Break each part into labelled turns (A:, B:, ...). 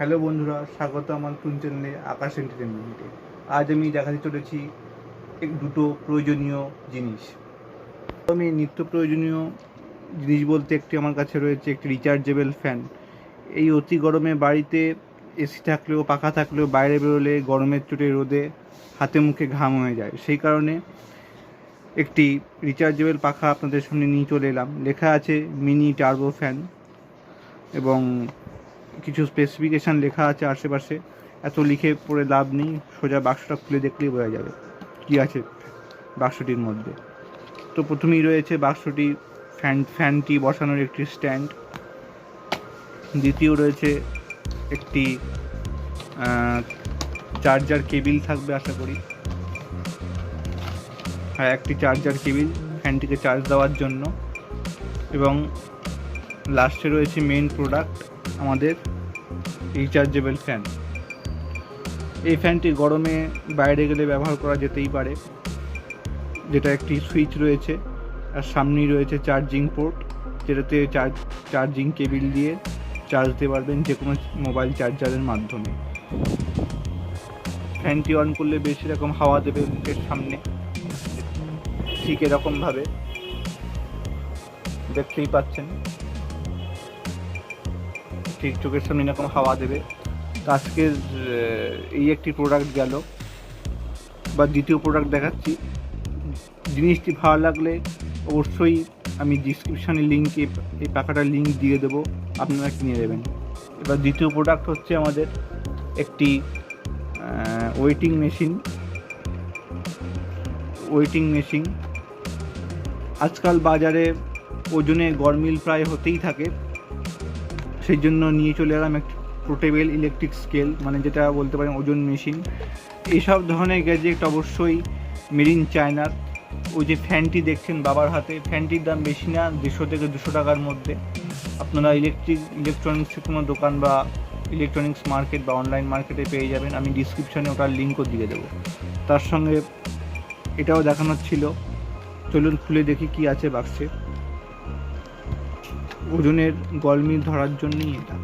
A: Hello বন্ধুরা, স্বাগত আমার নতুন চ্যানেলে আকাশ এন্টারটেনমেন্টে আজ আমি দেখাতে চলেছি দুটো প্রয়োজনীয় জিনিস। আমি নিত্য প্রয়োজনীয় জিনিস বলতে একটি আমার কাছে রয়েছে একটি রিচার্জেবল ফ্যান এই অতি গরমে বাড়িতে এসি থাকলেও, পাখা থাকলেও বাইরে বেরোলে গরমের চোটে রোদে হাতে মুখে ঘাম হয়ে যায়। সেই কারণে একটি রিচার্জেবল পাখা আপনাদের সামনে নিয়ে চলে এলাম। লেখা আছে মিনি টার্বো ফ্যান এবং কিছু স্পেসিফিকেশান লেখা আছে আশেপাশে, এত লিখে পড়ে লাভ নেই, সোজা বাক্সটা খুলে দেখলেই বোঝা যাবে কী আছে বাক্সটির মধ্যে। তো প্রথমেই রয়েছে বাক্সটি ফ্যান ফ্যানটি বসানোর একটি স্ট্যান্ড দ্বিতীয় রয়েছে একটি চার্জার কেবিল থাকবে আশা করি। হ্যাঁ একটি চার্জার কেবিল ফ্যানটিকে চার্জ দেওয়ার জন্য। এবং লাস্টে রয়েছে মেন প্রোডাক্ট আমাদের রিচার্জেবল ফ্যান এই ফ্যানটি গরমে বাইরে গেলে ব্যবহার করা যেতেই পারে। যেটা একটি সুইচ রয়েছে, আর সামনেই রয়েছে চার্জিং পোর্ট যেটাতে চার্জ চার্জিং কেবিল দিয়ে চার্জ দিতে পারবেন যে কোনো মোবাইল চার্জারের মাধ্যমে। ফ্যানটি অন করলে বেশি রকম হাওয়া দেবে মুখের সামনে। ঠিক এরকমভাবে। দেখতেই পাচ্ছেন। ঠিক চোখের সামনে এরকম হাওয়া দেবে। তো আজকে এই একটি প্রোডাক্ট গেল। বা দ্বিতীয় প্রোডাক্ট দেখাচ্ছি। জিনিসটি ভালো লাগলে অবশ্যই আমি ডিসক্রিপশানে লিঙ্কে এই পাখাটার লিঙ্ক দিয়ে দেবো। আপনারা কিনে নেবেন। এবার দ্বিতীয় প্রোডাক্ট হচ্ছে আমাদের একটি ওয়েটিং মেশিন ওয়েটিং মেশিন আজকাল বাজারে ওজনে গরমিল প্রায় হতেই থাকে। সেই জন্য নিয়ে চলে এলাম একটি পোর্টেবল ইলেকট্রিক স্কেল মানে যেটা বলতে পারেন ওজন মেশিন এইসব ধরনের গ্যাজেট অবশ্যই মেরিন চায়নার ওই যে ফ্যানটি দেখছেন বাবার হাতে, ফ্যানটির দাম বেশি না দেড়শো থেকে দুশো টাকার মধ্যে। আপনারা ইলেকট্রিক ইলেকট্রনিক্সের কোনো দোকান বা ইলেকট্রনিক্স মার্কেট বা অনলাইন মার্কেটে পেয়ে যাবেন। আমি ডিসক্রিপশনে ওটার লিঙ্কও দিয়ে দেবো। তার সঙ্গে এটাও দেখানোর ছিল। চলুন খুলে দেখি কি আছে বাক্সে ওজনের গলমিল ধরার জন্যই এটা।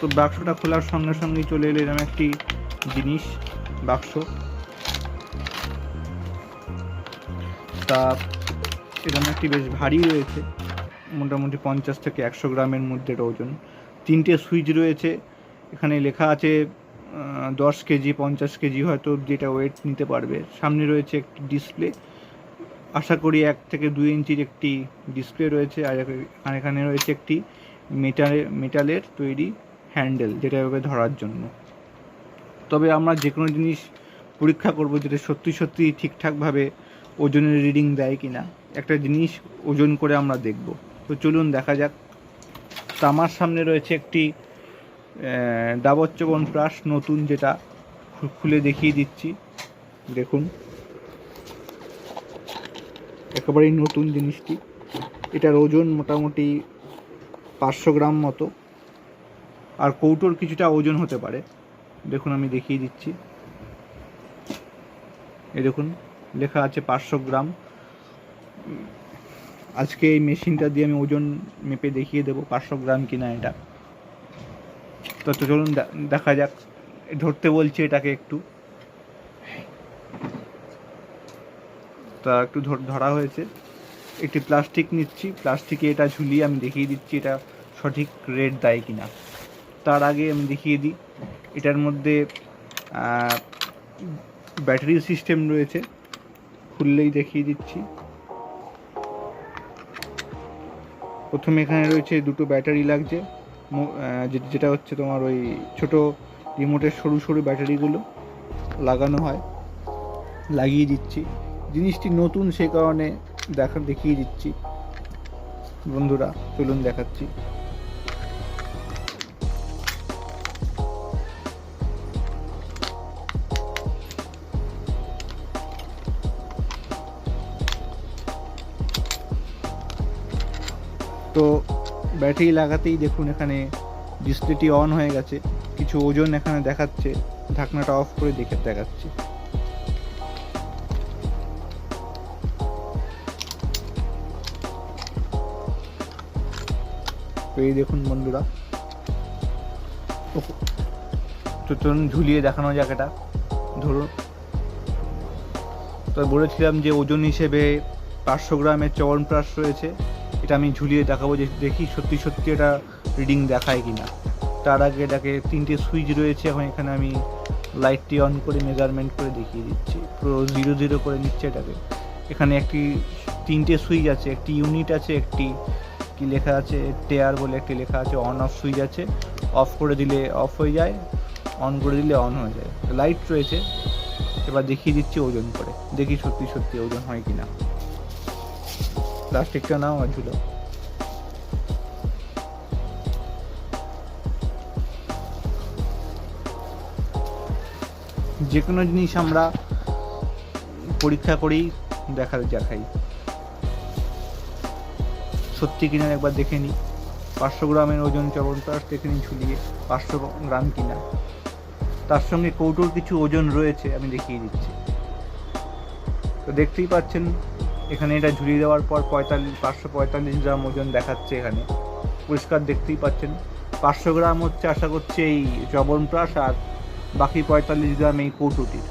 A: তো বাক্সটা খোলার সঙ্গে সঙ্গেই চলে এলো এরকম একটি জিনিস, বাক্স। তা এরকম একটি বেশ ভারী রয়েছে, মোটামুটি পঞ্চাশ থেকে একশো গ্রামের মধ্যে ওজন। তিনটে সুইচ রয়েছে, এখানে লেখা আছে দশ কেজি, পঞ্চাশ কেজি হয়তো যেটা ওয়েট নিতে পারবে। সামনে রয়েছে একটি ডিসপ্লে আশা করি এক থেকে দুই ইঞ্চির একটি ডিসপ্লে রয়েছে, আর এখানে রয়েছে একটি মেটালের মেটালের তৈরি হ্যান্ডেল যেটা এভাবে ধরার জন্য। তবে আমরা যে কোনো জিনিস পরীক্ষা করব যেটা সত্যি সত্যি ঠিকঠাকভাবে ওজনের রিডিং দেয় কি না একটা জিনিস ওজন করে আমরা দেখব। তো চলুন দেখা যাক। তো আমার সামনে রয়েছে একটি ডাবর প্লাস নতুন যেটা খুলে দেখিয়ে দিচ্ছি। দেখুন। একেবারেই নতুন জিনিসটি। এটার ওজন মোটামুটি পাঁচশো গ্রাম মতো। আর কৌটোর কিছুটা ওজন হতে পারে। দেখুন, আমি দেখিয়ে দিচ্ছি। এই দেখুন, লেখা আছে পাঁচশো গ্রাম। আজকে এই মেশিনটা দিয়ে আমি ওজন মেপে দেখিয়ে দেবো, পাঁচশো গ্রাম কিনা এটা। তো চলুন দেখা যাক। ধরতে বলছি এটাকে একটু। তা একটু ধরা হয়েছে। একটি প্লাস্টিক নিচ্ছি। প্লাস্টিকে এটা ঝুলিয়ে আমি দেখিয়ে দিচ্ছি এটা সঠিক রেট দেয় কিনা। তার আগে আমি দেখিয়ে দিই। এটার মধ্যে ব্যাটারি সিস্টেম রয়েছে। খুললেই দেখিয়ে দিচ্ছি। প্রথমে এখানে রয়েছে দুটো ব্যাটারি লাগছে। যেটা হচ্ছে তোমার ওই ছোট রিমোটের সরু সরু ব্যাটারিগুলো লাগানো হয়। লাগিয়ে দিচ্ছি। জিনিসটি নতুন সে কারণে দেখা, দেখিয়ে দিচ্ছি। বন্ধুরা, চলুন দেখাচ্ছি। তো ব্যাটারি লাগাতেই দেখুন এখানে ডিসপ্লেটি অন হয়ে গেছে। কিছু ওজন এখানে দেখাচ্ছে। ঢাকনাটা অফ করে দেখে দেখাচ্ছি। এই দেখুন বন্ধুরা। তো চলুন ঝুলিয়ে দেখানো যাক এটা। ধরুন, তো বলেছিলাম যে ওজন হিসেবে পাঁচশো গ্রামের চবনপ্রাশ রয়েছে। এটা আমি ঝুলিয়ে দেখাবো যে দেখি সত্যি সত্যি এটা রিডিং দেখায় কি না তার আগে এটাকে তিনটে সুইচ রয়েছে, এখন এখানে আমি লাইটটি অন করে মেজারমেন্ট করে দেখিয়ে দিচ্ছি। পুরো জিরো জিরো করে নিচ্ছে এটাকে। এখানে একটি তিনটে সুইচ আছে, একটি ইউনিট আছে, একটি কি লেখা আছে? টেয়ার বলে একটি লেখা আছে অন অফ সুইচ আছে। অফ করে দিলে অফ হয়ে যায় অন করে দিলে অন হয়ে যায়। লাইট রয়েছে, এবার দেখিয়ে দিচ্ছি ওজন করে। দেখি সত্যি সত্যি ওজন হয় কিনা। প্লাস্টিকটা নাও আর ঝুলো যে কোনো জিনিস আমরা পরীক্ষা করেই দেখা, দেখাই। সত্যি কিনা একবার দেখে নিই। পাঁচশো গ্রামের ওজন চবনপ্রাশ দেখে নিই ঝুলিয়ে পাঁচশো গ্রাম কিনা। তার সঙ্গে কৌটোর কিছু ওজন রয়েছে, আমি দেখিয়ে দিচ্ছি। তো দেখতেই পাচ্ছেন, এখানে এটা ঝুলিয়ে দেওয়ার পর পঁয়তাল্লিশ, পাঁচশো পঁয়তাল্লিশ গ্রাম ওজন দেখাচ্ছে এখানে। পরিষ্কার দেখতেই পাচ্ছেন, পাঁচশো গ্রাম হচ্ছে আশা করছি এই চবনপ্রাশ আর বাকি পঁয়তাল্লিশ গ্রাম এই কৌটোটির।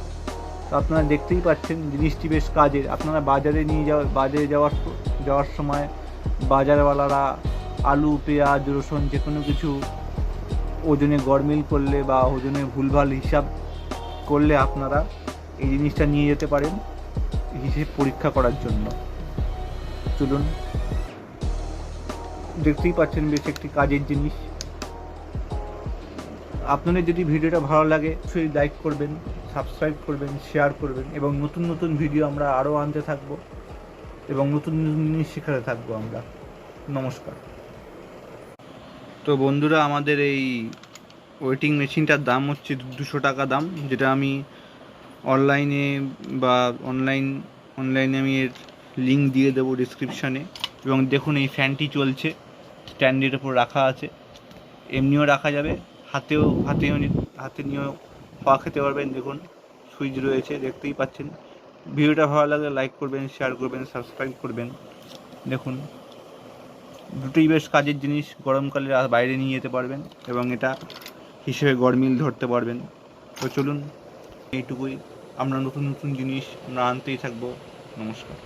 A: তো আপনারা দেখতেই পাচ্ছেন, জিনিসটি বেশ কাজের। আপনারা বাজারে নিয়ে যাওয়া, বাজারে যাওয়ার যাওয়ার সময় বাজারওয়ালারা আলু, পেঁয়াজ, রসুন যে কোনো কিছু ওজনে গরমিল করলে বা ওজনে ভুলভাল হিসাব করলে আপনারা এই জিনিসটা নিয়ে যেতে পারেন হিসেব পরীক্ষা করার জন্য। চলুন। দেখতেই পাচ্ছেন বেশ একটি কাজের জিনিস। আপনাদের যদি ভিডিওটা ভালো লাগে, অবশ্যই লাইক করবেন সাবস্ক্রাইব করবেন শেয়ার করবেন এবং নতুন নতুন ভিডিও আমরা আরও আনতে থাকব। এবং নতুন নতুন জিনিস শেখাতে থাকব আমরা। নমস্কার। তো বন্ধুরা, আমাদের এই ওয়েটিং মেশিনটার দাম হচ্ছে দুশো টাকা দাম, যেটা আমি অনলাইনে বা অনলাইন, অনলাইনে আমি এর লিঙ্ক দিয়ে দেবো ডিসক্রিপশানে এবং দেখুন, এই ফ্যানটি চলছে স্ট্যান্ডের ওপর রাখা আছে। এমনিও রাখা যাবে, হাতেও হাতেও হাতে নিয়েও হাওয়া খেতে পারবেন। দেখুন, সুইচ রয়েছে, দেখতেই পাচ্ছেন। ভিডিওটা ভালো লাগলে লাইক করবেন শেয়ার করবেন সাবস্ক্রাইব করবেন। দেখুন, দুটোই বেশ কাজের জিনিস গরমকালে বাইরে নিয়ে যেতে পারবেন এবং এটা হিসেবে গরমিল ধরতে পারবেন। তো চলুন, এইটুকুই। আমরা নতুন নতুন জিনিস, আমরা আনতেই থাকব। নমস্কার।